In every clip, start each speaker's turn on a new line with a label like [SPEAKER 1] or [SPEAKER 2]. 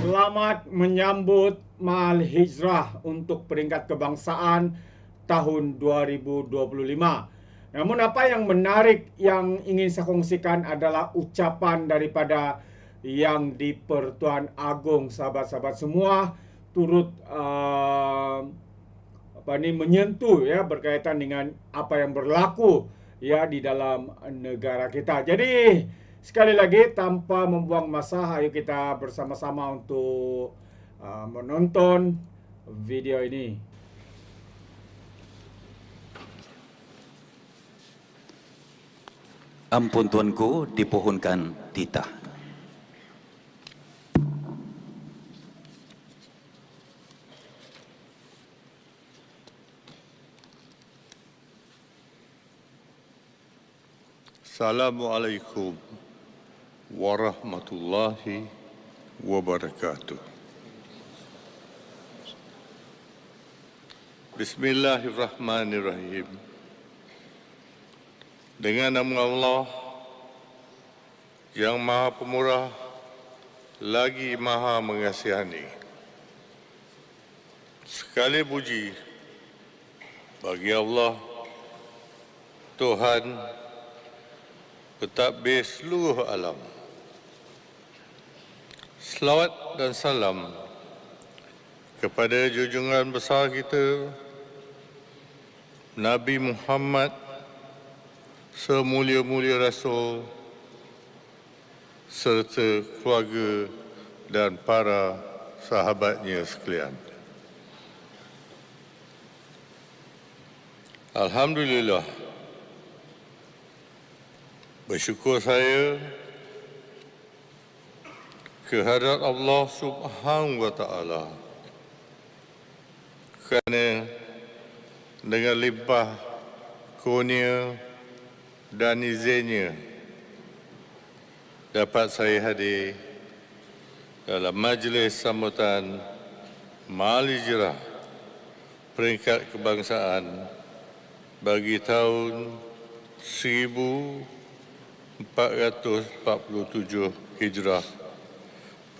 [SPEAKER 1] Selamat menyambut Mahal Hijrah untuk peringkat kebangsaan tahun 2025. Namun apa yang menarik yang ingin saya kongsikan adalah ucapan daripada yang di Pertuan Agong sahabat-sahabat semua turut uh, apa ni menyentuh ya berkaitan dengan apa yang berlaku ya di dalam negara kita. Jadi sekali lagi tanpa membuang masa ayo kita bersama-sama untuk uh, menonton video ini.
[SPEAKER 2] Ampun tuanku dipohonkan titah.
[SPEAKER 3] Assalamualaikum warahmatullahi wabarakatuh. Bismillahirrahmanirrahim. Dengan nama Allah yang Maha Pemurah lagi Maha Mengasihani. Sekali puji bagi Allah Tuhan pentadbir seluruh alam. Selawat dan salam kepada junjungan besar kita Nabi Muhammad semulia-mulia Rasul serta keluarga dan para sahabatnya sekalian. Alhamdulillah Bersyukur saya kehadrat Allah Subhanahu wa taala. Kerana dengan limpah kurnia dan izinnya dapat saya hadir dalam majlis sambutan Malijrah peringkat kebangsaan bagi tahun 1447 Hijrah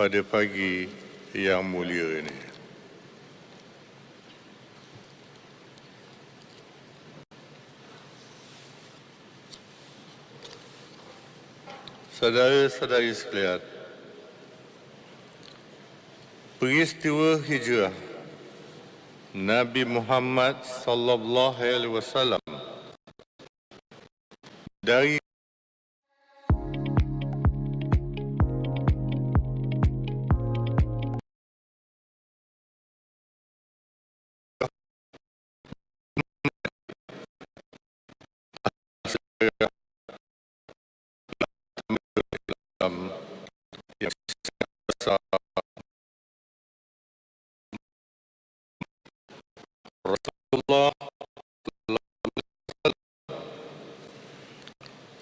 [SPEAKER 3] pada pagi yang mulia ini. Saudara-saudari sekalian, peristiwa hijrah Nabi Muhammad sallallahu alaihi wasallam dari Rasulullah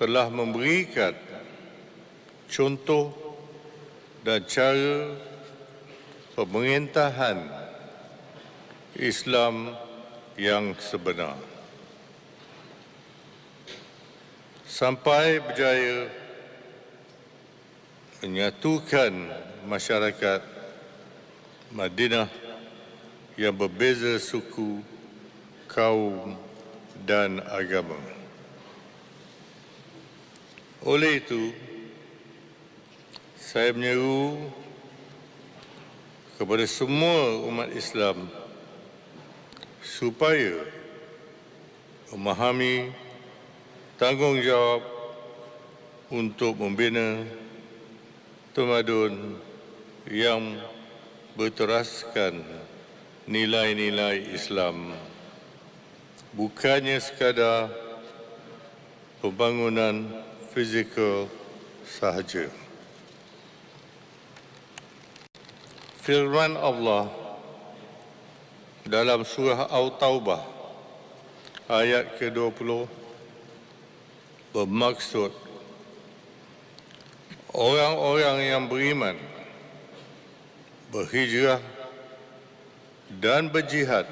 [SPEAKER 3] telah memberikan contoh dan cara pemerintahan Islam yang sebenar. Sampai berjaya menyatukan masyarakat Madinah yang berbeza suku, kaum dan agama. Oleh itu, saya menyeru kepada semua umat Islam supaya memahami tanggungjawab untuk membina tamadun yang berteraskan nilai-nilai Islam bukannya sekadar pembangunan fizikal sahaja. Firman Allah dalam surah Al-Taubah ayat ke-20 bermaksud orang-orang yang beriman berhijrah dan berjihad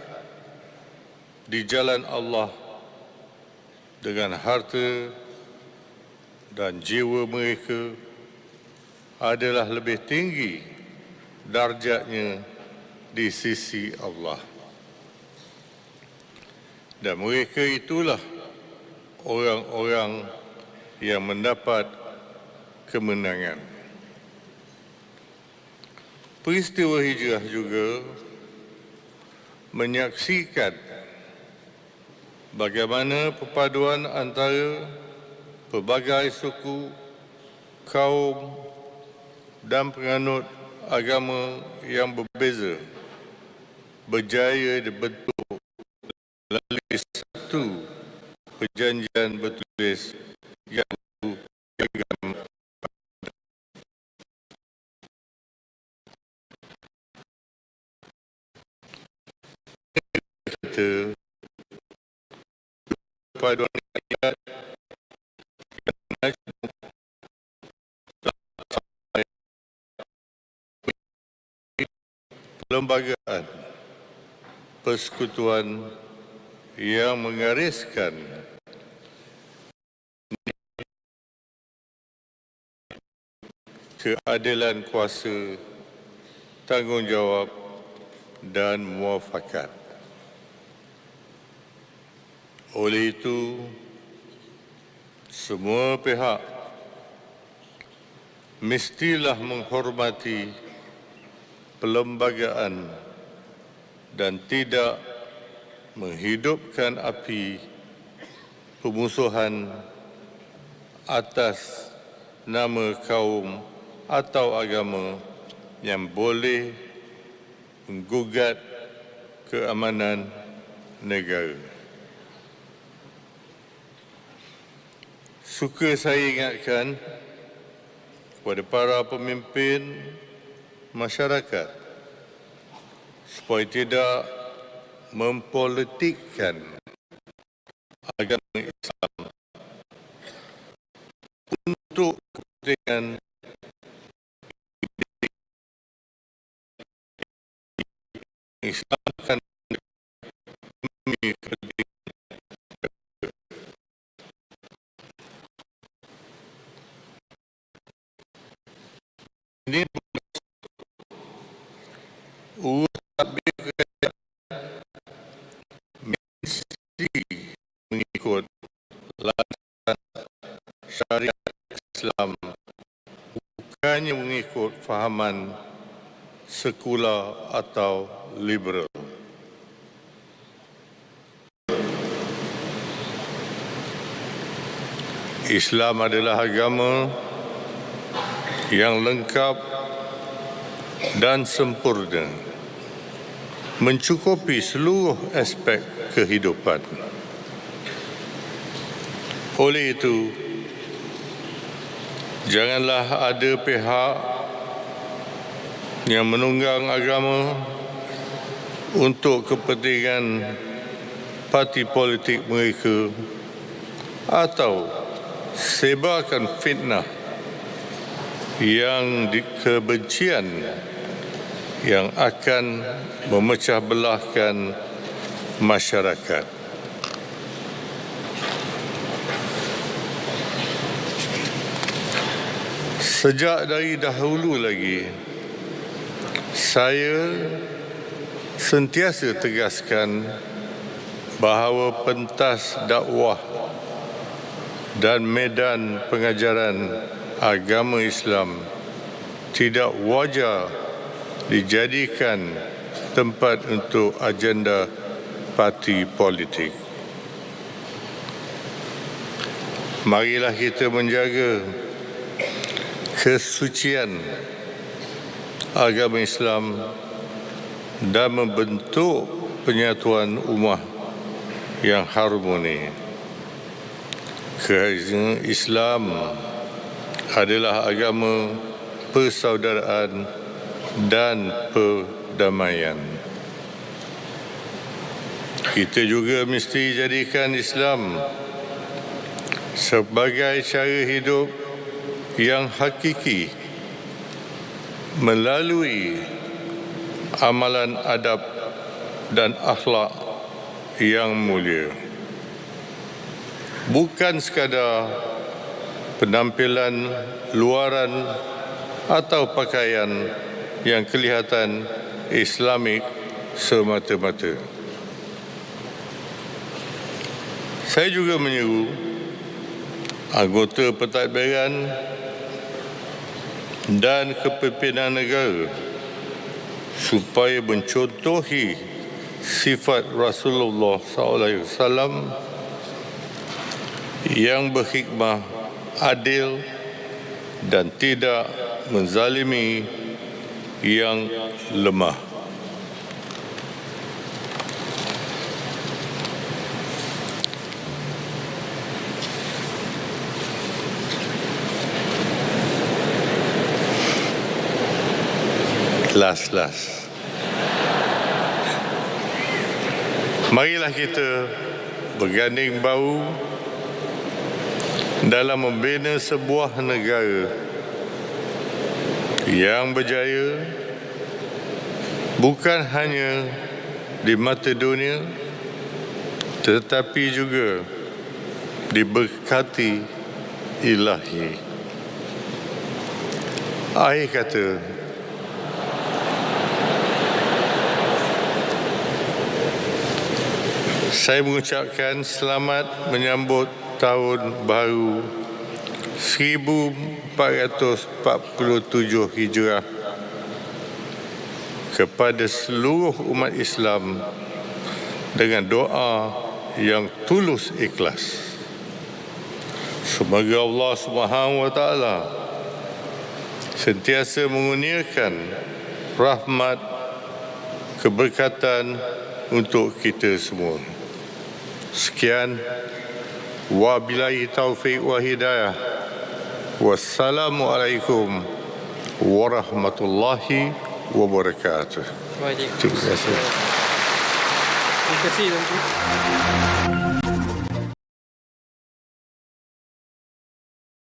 [SPEAKER 3] di jalan Allah dengan harta dan jiwa mereka adalah lebih tinggi darjatnya di sisi Allah. Dan mereka itulah orang-orang yang mendapat kemenangan. Peristiwa hijrah juga menyaksikan bagaimana perpaduan antara pelbagai suku, kaum dan penganut agama yang berbeza berjaya dibentuk melalui satu perjanjian bertulis yang piagam kita perpaduan rakyat perlembagaan persekutuan yang mengariskan keadilan kuasa, tanggungjawab dan muafakat. Oleh itu, semua pihak mestilah menghormati perlembagaan dan tidak menghidupkan api pemusuhan atas nama kaum atau agama yang boleh menggugat keamanan negara. Suka saya ingatkan kepada para pemimpin masyarakat supaya tidak mempolitikkan agama Islam untuk kepentingan Islam akan demi kepentingan. Ini mengikut landasan syariat Islam bukannya mengikut fahaman sekular atau liberal. Islam adalah agama yang lengkap dan sempurna mencukupi seluruh aspek kehidupan. Oleh itu, janganlah ada pihak yang menunggang agama untuk kepentingan parti politik mereka atau sebarkan fitnah yang di, kebencian yang akan memecah belahkan masyarakat. Sejak dari dahulu lagi, saya sentiasa tegaskan bahawa pentas dakwah dan medan pengajaran agama Islam tidak wajar dijadikan tempat untuk agenda parti politik. Marilah kita menjaga kesucian agama Islam dan membentuk penyatuan ummah yang harmoni. Kerana Islam adalah agama persaudaraan dan perdamaian. Kita juga mesti jadikan Islam sebagai cara hidup yang hakiki melalui amalan adab dan akhlak yang mulia. Bukan sekadar penampilan luaran atau pakaian yang kelihatan Islamik semata-mata. Saya juga menyeru anggota pentadbiran dan kepimpinan negara supaya mencontohi sifat Rasulullah SAW yang berhikmah, adil dan tidak menzalimi yang lemah. Last-last. Marilah kita berganding bahu dalam membina sebuah negara yang berjaya bukan hanya di mata dunia tetapi juga diberkati ilahi. Akhir kata, Saya mengucapkan selamat menyambut tahun baru 1447 Hijrah kepada seluruh umat Islam dengan doa yang tulus ikhlas. Semoga Allah Subhanahu wa taala sentiasa mengurniakan rahmat keberkatan untuk kita semua. Sekian. Wabillahi taufiq wa hidayah. Wassalamualaikum warahmatullahi wabarakatuh. Terima kasih.
[SPEAKER 4] Terima kasih.